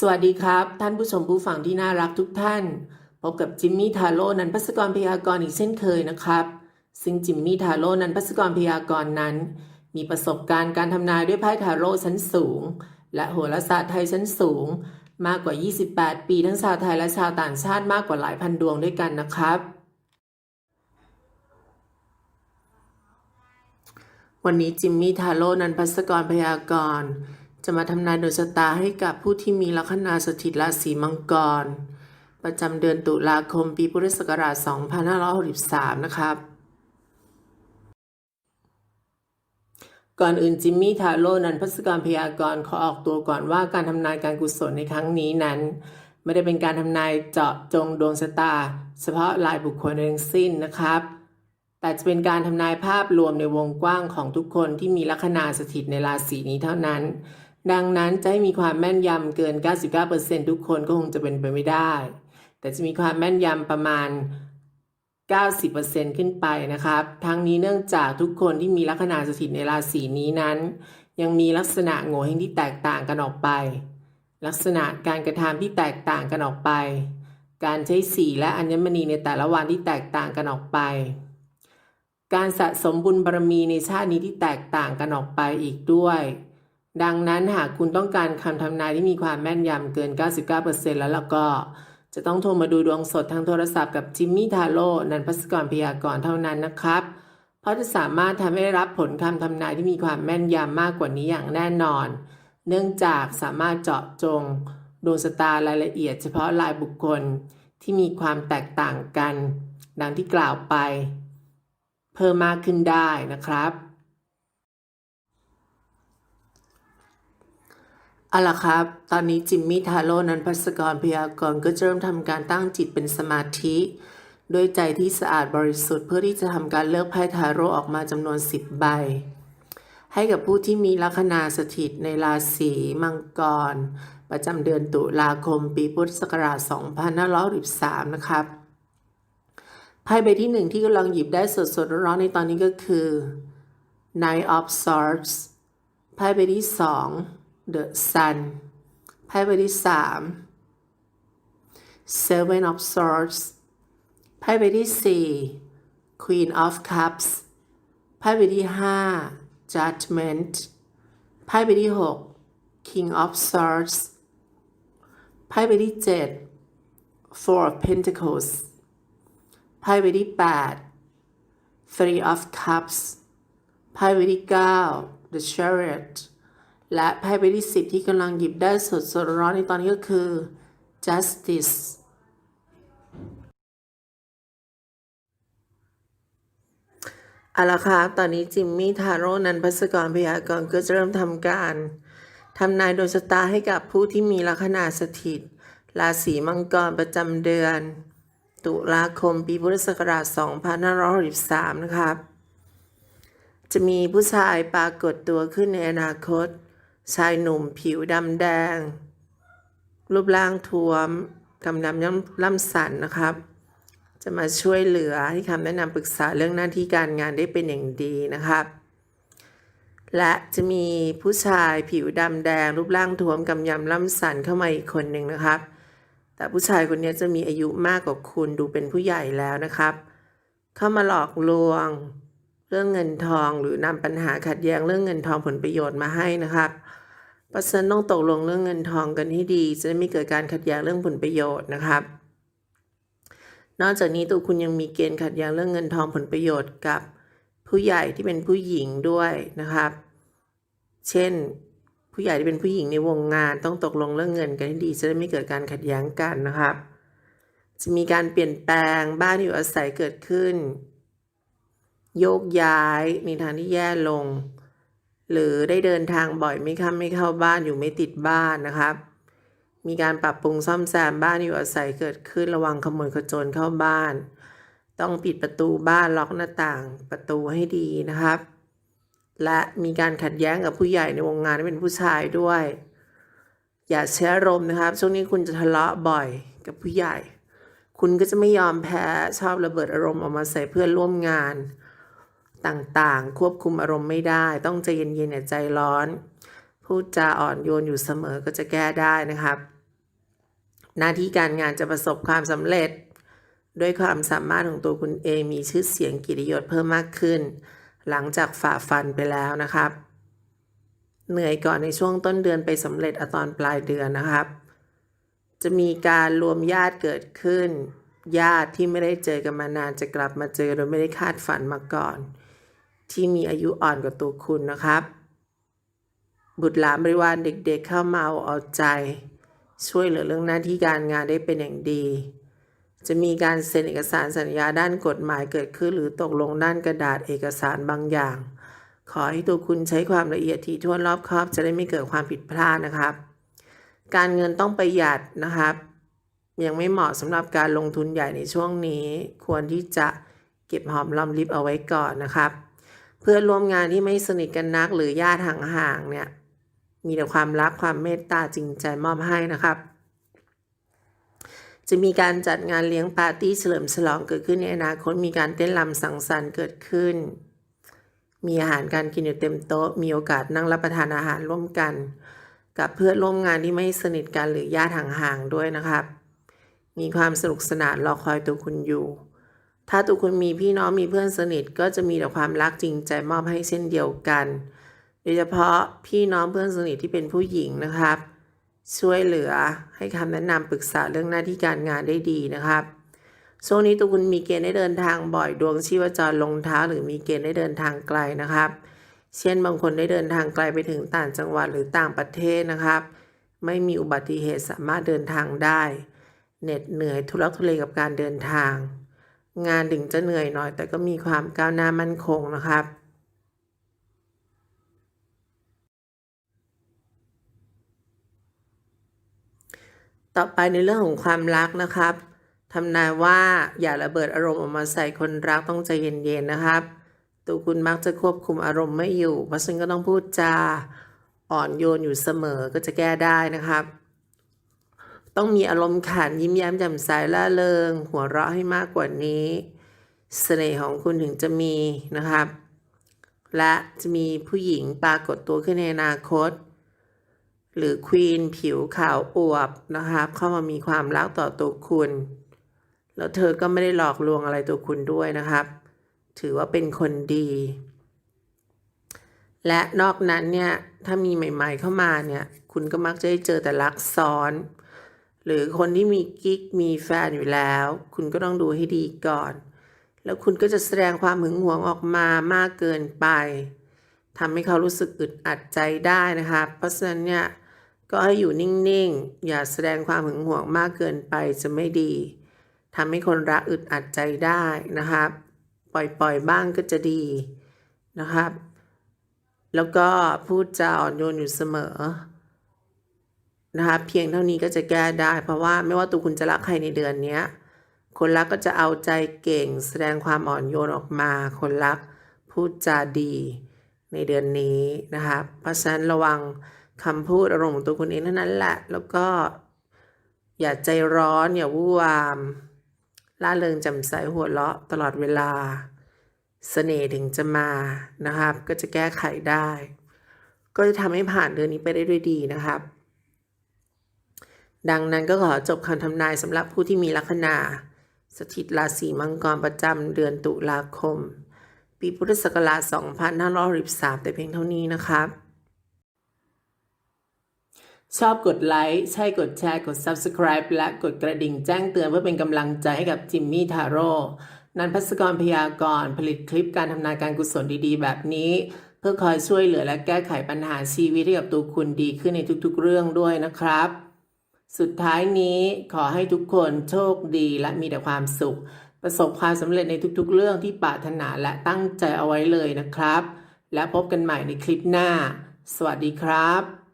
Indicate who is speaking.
Speaker 1: สวัสดีครับ ท่านผู้ชมผู้ฟังที่น่ารักทุกท่าน พบกับจิมมี่ทาโร่นันพัสกรพยากรณ์อีกเช่นเคยนะครับ ซึ่งจิมมี่ทาโร่นันพัสกรพยากรณ์นั้น มีประสบการณ์การทำนายด้วยไพ่ทาโร่ชั้นสูง และโหราศาสตร์ไทยชั้นสูง มากกว่า 28 ปีทั้งชาวไทยและชาวต่างชาติมากกว่าหลายพันดวงด้วยกันนะครับ วันนี้จิมมี่ทาโร่นันพัสกรพยากรณ์ จะมาทำนายดวงชะตาให้กับผู้ที่มีลัคนาสถิตราศีมังกร ประจำเดือนตุลาคมปีพุทธศักราช 2563 นะครับ ก่อนอื่นจิมมี่ทาโร่นันพัสกรพยากรณ์ขอออกตัวก่อนว่าการทำนายการกุศลในครั้งนี้นั้น ไม่ได้เป็นการทำนายเจาะจงดวงชะตา เฉพาะรายบุคคลทั้งสิ้นนะครับแต่จะเป็นการทำนายภาพรวมในวงกว้างของทุกคนที่มีลัคนาสถิตในราศีนี้เท่านั้น ดังนั้นจะให้มีความแม่นยำเกิน 99%ทุกคนก็คงจะเป็นไปไม่ได้ แต่จะมีความแม่นยำประมาณ 90%ขึ้นไปนะครับ ทั้งนี้เนื่องจากทุกคนที่มีลัคนาสถิตในราศีนี้นั้น ยังมีลักษณะโง่เฮงที่แตกต่างกันออกไป ลักษณะการกระทำที่แตกต่างกันออกไป การใช้สีและอัญมณีในแต่ละวันที่แตกต่างกันออกไป การสะสมบุญบารมีในชาตินี้ที่แตกต่างกันออกไปอีกด้วย ดังนั้นหากคุณต้องการคำทำนายที่มีความแม่นยำเกิน 99%แล้วล่ะก็ จะต้องโทรมาดูดวงสดทางโทรศัพท์กับจิมมี่ทาโร่นันพัสกรพยากรณ์เท่านั้นนะครับ เพราะจะสามารถทำให้ได้รับผลคำทำนายที่มีความแม่นยำมากกว่านี้อย่างแน่นอน เนื่องจากสามารถเจาะจงดวงชะตารายละเอียดเฉพาะรายบุคคลที่มีความแตกต่างกัน ดังที่กล่าวไป เพิ่มมากขึ้นได้นะครับ เอาละครับ ตอนนี้จิมมี่ทาโร่นันพัสกรพยากรก็จะเริ่มทำการตั้งจิตเป็นสมาธิ ด้วยใจที่สะอาดบริสุทธิ์เพื่อที่จะทำการเลือกไพ่ทาโร่ออกมาจำนวน10ใบ ให้กับผู้ที่มีลัคนาสถิตในราศีมังกร ประจำเดือนตุลาคมปีพุทธศักราช2563นะครับไพ่ใบที่หนึ่งที่กำลังหยิบได้สดๆร้อนๆในตอนนี้ก็คือ Nine of Swords ไพ่ใบที่สอง The Sun ไพ่ใบที่สาม Seven of Swords ไพ่ใบที่สี่ Queen of Cups ไพ่ใบที่ห้า Judgment ไพ่ใบที่หก King of Swords ไพ่ใบที่เจ็ด Four of Pentacles ไพ่ใบที่แปด Three of Cups ไพ่ใบที่เก้า The Chariot และไพ่ใบที่สิบที่กำลังหยิบได้สดสดร้อนในตอนนี้ก็คือ justice เอาละครับตอนนี้จิมมี่ทาโร่นันพัสกรพยากรณ์ก็จะเริ่มทำการทำนายดวงชะตาให้กับผู้ที่มีลัคนาสถิต ราศีมังกรประจำเดือน ตุลาคมปีพุทธศักราช 2563 นะครับ จะมีผู้ชายปรากฏตัวขึ้นในอนาคต ชายหนุ่มผิวดำแดง รูปร่างท้วมกำยำย่ำล่ำสันนะครับ จะมาช่วยเหลือให้คำแนะนำปรึกษาเรื่องหน้าที่การงานได้เป็นอย่างดีนะครับ และจะมีผู้ชายผิวดำแดง รูปร่างท้วมกำยำล่ำสันเข้ามาอีกคนหนึ่งนะครับ แต่ผู้ชายคนนี้จะมีอายุมากกว่าคุณดูเป็นผู้ใหญ่แล้วนะครับ เข้ามาหลอกลวง เรื่องเงินทองหรือนำปัญหาขัดแย้งเรื่องเงินทองผลประโยชน์มาให้นะครับ เพราะฉะนั้นต้องตกลงเรื่องเงินทองกันให้ดี จะไม่เกิดการขัดแย้งเรื่องผลประโยชน์นะครับ นอกจากนี้ตัวคุณยังมีเกณฑ์ขัดแย้งเรื่องเงินทองผลประโยชน์กับ ผู้ใหญ่ที่เป็นผู้หญิงด้วยนะครับ เช่น ผู้ใหญ่ที่เป็นผู้หญิงในวงงาน ต้องตกลงเรื่องเงินกันให้ดี จะได้ไม่เกิดการขัดแย้งกันนะครับ จะมีการเปลี่ยนแปลงบ้านที่อยู่อาศัยเกิดขึ้น โยกย้ายในทางที่แย่ลง หรือได้เดินทางบ่อยไม่ค้าไม่เข้าบ้านอยู่ไม่ติดบ้านนะครับ มีการปรับปรุงซ่อมแซมบ้านอยู่อาศัยเกิดขึ้นระวังขโมยขโจรเข้าบ้าน ต้องปิดประตูบ้านล็อกหน้าต่างประตูให้ดีนะครับ และมีการขัดแย้งกับผู้ใหญ่ในวงงานที่เป็นผู้ชายด้วย อย่าใช้อารมณ์นะครับ ช่วงนี้คุณจะทะเลาะบ่อยกับผู้ใหญ่ คุณก็จะไม่ยอมแพ้ชอบระเบิดอารมณ์ออกมาใส่เพื่อนร่วมงาน ต่างๆ ควบคุมอารมณ์ไม่ได้ ต้องใจเย็นๆอย่าใจร้อน พูดจาอ่อนโยนอยู่เสมอก็จะแก้ได้นะครับ หน้าที่การงานจะประสบความสำเร็จ ด้วยความสามารถของตัวคุณเองมีชื่อเสียงกิตยศเพิ่มมากขึ้น หลังจากฝ่าฟันไปแล้วนะครับ เหนื่อยก่อนในช่วงต้นเดือนไปสำเร็จอตอนปลายเดือนนะครับ จะมีการรวมญาติเกิดขึ้นญาติที่ไม่ได้เจอกันมานานจะกลับมาเจอโดยไม่ได้คาดฝันมาก่อน ที่มีอายุอ่อนกว่าตัวคุณนะครับ บุตรหลานบริวารเด็กๆเข้ามาเอาเอาใจ ช่วยเหลือเรื่องหน้าที่การงานได้เป็นอย่างดี จะมีการเซ็นเอกสารสัญญาด้านกฎหมายเกิดขึ้นหรือตกลงด้านกระดาษเอกสารบางอย่าง ขอให้ตัวคุณใช้ความละเอียดถี่ถ้วนรอบคอบ จะได้ไม่เกิดความผิดพลาดนะครับ การเงินต้องประหยัดนะครับ ยังไม่เหมาะสำหรับการลงทุนใหญ่ในช่วงนี้ ควรที่จะเก็บหอมรอมริบเอาไว้ก่อนนะครับ พื่อนร่วมงานที่ไม่สนิทกันนักหรือญาติห่างๆเนี่ย มีแต่ความรักความเมตตาจริงใจมอบให้นะครับ จะมีการจัดงานเลี้ยงปาร์ตี้เฉลิมฉลองเกิดขึ้นในอนาคตมีการเต้นรำสังสรรค์เกิดขึ้น มีอาหารการกินอยู่เต็มโต๊ะ มีโอกาสนั่งรับประทานอาหารร่วมกัน กับเพื่อนร่วมงานที่ไม่สนิทกันหรือญาติห่างๆด้วยนะครับ มีความสนุกสนานรอคอยตัวคุณอยู่ ถ้าตัวคุณมีพี่น้องมีเพื่อนสนิทก็จะมีแต่ความรักจริงใจมอบให้เช่นเดียวกัน โดยเฉพาะพี่น้องเพื่อนสนิทที่เป็นผู้หญิงนะครับ ช่วยเหลือให้คำแนะนำปรึกษาเรื่องหน้าที่การงานได้ดีนะครับช่วงนี้ตัวคุณมีเกณฑ์ได้เดินทางบ่อยดวงชีพจรลงเท้าหรือมีเกณฑ์ได้เดินทางไกลนะครับ เช่นบางคนได้เดินทางไกลไปถึงต่างจังหวัดหรือต่างประเทศนะครับ ไม่มีอุบัติเหตุสามารถเดินทางได้ เหน็ดเหนื่อยทุลักทุเลกับการเดินทาง งานถึงจะเหนื่อยหน่อย แต่ก็มีความก้าวหน้ามั่นคงนะครับ ต่อไปในเรื่องของความรักนะครับทำนายว่าอย่าระเบิดอารมณ์ออกมาใส่คนรักต้องใจเย็นๆนะครับ ตัวคุณมักจะควบคุมอารมณ์ไม่อยู่ เพราะฉะนั้นก็ต้องพูดจาอ่อนโยนอยู่เสมอก็จะแก้ได้นะครับ ต้องมีอารมณ์ขันยิ้มแย้มแจ่มใสล่าเริง หัวเราะให้มากกว่านี้เสน่ห์ของคุณถึงจะมีนะครับ และจะมีผู้หญิงปรากฏตัวขึ้นในอนาคต หรือควีนผิวขาวอวบนะครับ เข้ามามีความรักต่อตัวคุณ แล้วเธอก็ไม่ได้หลอกลวงอะไรตัวคุณด้วยนะครับ ถือว่าเป็นคนดี และนอกนั้นเนี่ย ถ้ามีใหม่ ๆ เข้ามาเนี่ย คุณก็มักจะได้เจอแต่รักซ้อน หรือคนที่มีกิ๊กมีแฟนอยู่แล้ว คุณก็ต้องดูให้ดีก่อน แล้วคุณก็จะแสดงความหึงหวงออกมามากเกินไปทำให้เขารู้สึกอึดอัดใจได้นะครับเพราะฉะนั้นเนี่ยก็ให้อยู่นิ่งๆ อย่าแสดงความหึงหวงมากเกินไปจะไม่ดีทำให้คนรักอึดอัดใจได้นะครับปล่อยๆบ้างก็จะดีนะครับ แล้วก็พูดจาอ่อนโยนอยู่เสมอ นะครับเพียงเท่านี้ก็จะแก้ได้ เพราะว่าไม่ว่าตัวคุณจะรักใครในเดือนนี้คนรักก็จะเอาใจเก่ง แสดงความอ่อนโยนออกมา คนรักพูดจาดีในเดือนนี้นะครับเพราะฉะนั้นระวังคำพูดอารมณ์ของตัวคุณเองเท่านั้นแหละ แล้วก็อย่าใจร้อน อย่าวู่วามล่าเริงจ่มใสหัวเราะตลอดเวลาเสน่ห์ถึงจะมานะครับ ก็จะแก้ไขได้ ก็จะทำให้ผ่านเดือนนี้ไปได้ด้วยดีนะครับ ดังนั้นก็ขอจบคำทำนายสำหรับผู้ที่มีลัคนา สถิตราศีมังกรประจำเดือนตุลาคม ปีพุทธศักราช 2563 แต่เพียงเท่านี้นะครับ ชอบกดไลค์ ใช่กดแชร์ กด Subscribe และกดกระดิ่งแจ้งเตือนเพื่อเป็นกำลังใจให้กับจิมมี่ทาโร่นันพัสกรพยากรณ์ผลิตคลิปการทำนายการกุศลดีๆ แบบนี้ เพื่อคอยช่วยเหลือและแก้ไขปัญหาชีวิตให้กับตัวคุณดีขึ้นในทุกๆเรื่องด้วยนะครับ สุดท้ายนี้ขอให้ทุกคนโชคดีและมีแต่ความสุข ประสบความสำเร็จในทุกๆ เรื่องที่ปรารถนาและตั้งใจเอาไว้เลยนะครับ และพบกันใหม่ในคลิปหน้า สวัสดีครับ